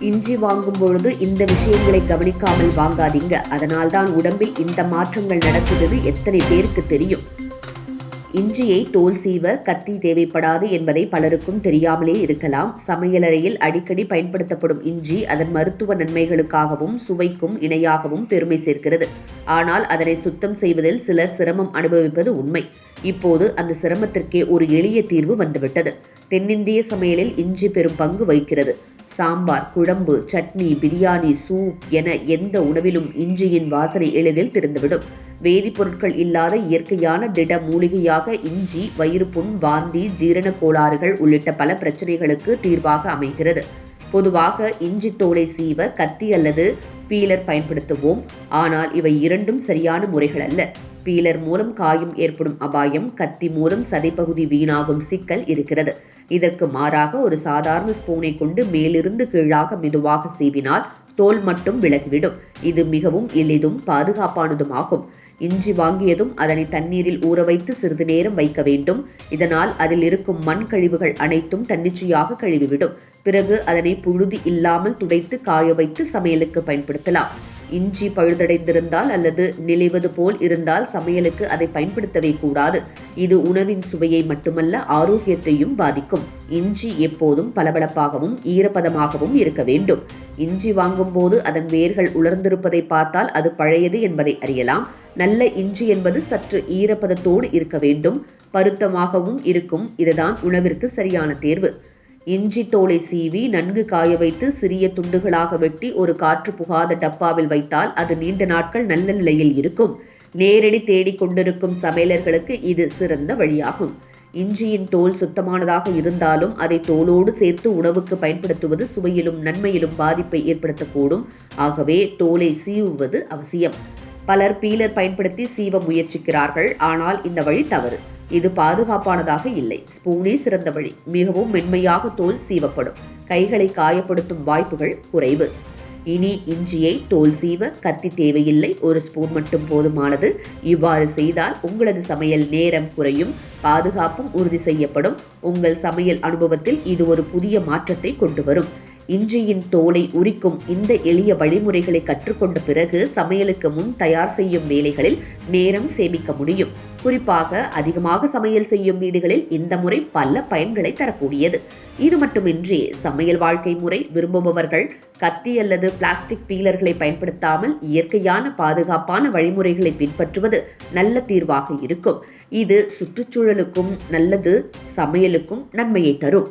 இஞ்சி வாங்கும் பொழுது இந்த விஷயங்களை கவனிக்காமல் வாங்காதீங்க. அதனால்தான் உடம்பில் இந்த மாற்றங்கள் நடக்குது எத்தனை பேருக்கு தெரியும். இஞ்சியை தோல் சீவ கத்தி தேவைப்படாது என்பதை பலருக்கும் தெரியாமலே இருக்கலாம். சமையலறையில் அடிக்கடி பயன்படுத்தப்படும் இஞ்சி அதன் மருத்துவ நன்மைகளுக்காகவும் சுவைக்கும் இணையாகவும் பெருமை சேர்க்கிறது. ஆனால் அதனை சுத்தம் செய்வதில் சிலர் சிரமம் அனுபவிப்பது உண்மை. இப்போது அந்த சிரமத்திற்கே ஒரு எளிய தீர்வு வந்துவிட்டது. தென்னிந்திய சமையலில் இஞ்சி பெரும் பங்கு வகிக்கிறது. சாம்பார் குழம்பு சட்னி பிரியாணி சூப் என எந்த உணவிலும் இஞ்சியின் வாசனை எளிதில் திறந்துவிடும். வேதிப்பொருட்கள் இல்லாத இயற்கையான திட மூலிகையாக இஞ்சி வயிறு புண் வாந்தி ஜீரண கோளாறுகள் உள்ளிட்ட பல பிரச்சனைகளுக்கு தீர்வாக அமைகிறது. பொதுவாக இஞ்சி தோலை சீவ கத்தி அல்லது பீலர் பயன்படுத்துவோம். ஆனால் இவை இரண்டும் சரியான முறைகள் அல்ல. பீலர் மூலம் காயம் ஏற்படும் அபாயம் கத்தி மூலம் சதைப்பகுதி வீணாகும் சிக்கல் இருக்கிறது. இதற்கு மாறாக ஒரு சாதாரண ஸ்பூனை கொண்டு மேலிருந்து கீழாக மெதுவாக சீவினால் தோல் மட்டும் விலகிவிடும். இது மிகவும் எளிதும் பாதுகாப்பானதுமாகும். இஞ்சி வாங்கியதும் அதனை தண்ணீரில் ஊற வைத்து சிறிது நேரம் வைக்க வேண்டும். இதனால் அதில் இருக்கும் மண் கழிவுகள் அனைத்தும் தன்னிச்சையாக கழுவிவிடும். பிறகு அதனை புழுதி இல்லாமல் துடைத்து காய வைத்து சமையலுக்கு பயன்படுத்தலாம். இஞ்சி பழுதடைந்திருந்தால் அல்லது நிலைவது போல் இருந்தால் சமையலுக்கு அதை பயன்படுத்தவே கூடாது. இது உணவின் சுவையை மட்டுமல்ல ஆரோக்கியத்தையும் பாதிக்கும். இஞ்சி எப்போதும் பளபளப்பாகவும் ஈரப்பதமாகவும் இருக்க வேண்டும். இஞ்சி வாங்கும் போது அதன் வேர்கள் உலர்ந்திருப்பதை பார்த்தால் அது பழையது என்பதை அறியலாம். நல்ல இஞ்சி என்பது சற்று ஈரப்பதத்தோடு இருக்க வேண்டும். பருத்தமாகவும் இருக்கும். இதுதான் உணவிற்கு சரியான தேர்வு. இஞ்சி தோலை சீவி நன்கு காய வைத்து சிறிய துண்டுகளாக வெட்டி ஒரு காற்று புகாத டப்பாவில் வைத்தால் அது நீண்ட நாட்கள் நல்ல நிலையில் இருக்கும். நேரடி தேடிக் கொண்டிருக்கும் சமையலர்களுக்கு இது சிறந்த வழியாகும். இஞ்சியின் தோல் சுத்தமானதாக இருந்தாலும் அதை தோலோடு சேர்த்து உணவுக்கு பயன்படுத்துவது சுவையிலும் நன்மையிலும் பாதிப்பை ஏற்படுத்தக்கூடும். ஆகவே தோலை சீவுவது அவசியம். பலர் பீலர் பயன்படுத்தி சீவ முயற்சிக்கிறார்கள். ஆனால் இந்த வழி தவறு. இது பாதுகாப்பானதாக இல்லை. ஸ்பூனே சிறந்த வழி. மிகவும் மென்மையாக தோல் சீவப்படும். கைகளை காயப்படுத்தும் வாய்ப்புகள் குறைவு. இனி இஞ்சியை தோல் சீவ கத்தி தேவையில்லை. ஒரு ஸ்பூன் மட்டும் போதுமானது. இவ்வாறு செய்தால் உங்களது சமையல் நேரம் குறையும். பாதுகாப்பும் உறுதி செய்யப்படும். உங்கள் சமையல் அனுபவத்தில் இது ஒரு புதிய மாற்றத்தை கொண்டு வரும். இஞ்சியின் தோலை உரிக்கும் இந்த எளிய வழிமுறைகளை கற்றுக்கொண்ட பிறகு சமையலுக்கு முன் தயார் செய்யும் வேலைகளில் நேரம் சேமிக்க முடியும். குறிப்பாக அதிகமாக சமையல் செய்யும் வீடுகளில் இந்த முறை பல பயன்களை தரக்கூடியது. இது மட்டுமின்றி சமையல் வாழ்க்கை முறை விரும்புபவர்கள் கத்தி அல்லது பிளாஸ்டிக் பீலர்களை பயன்படுத்தாமல் இயற்கையான பாதுகாப்பான வழிமுறைகளை பின்பற்றுவது நல்ல தீர்வாக இருக்கும். இது சுற்றுச்சூழலுக்கும் நல்லது சமையலுக்கும் நன்மையை தரும்.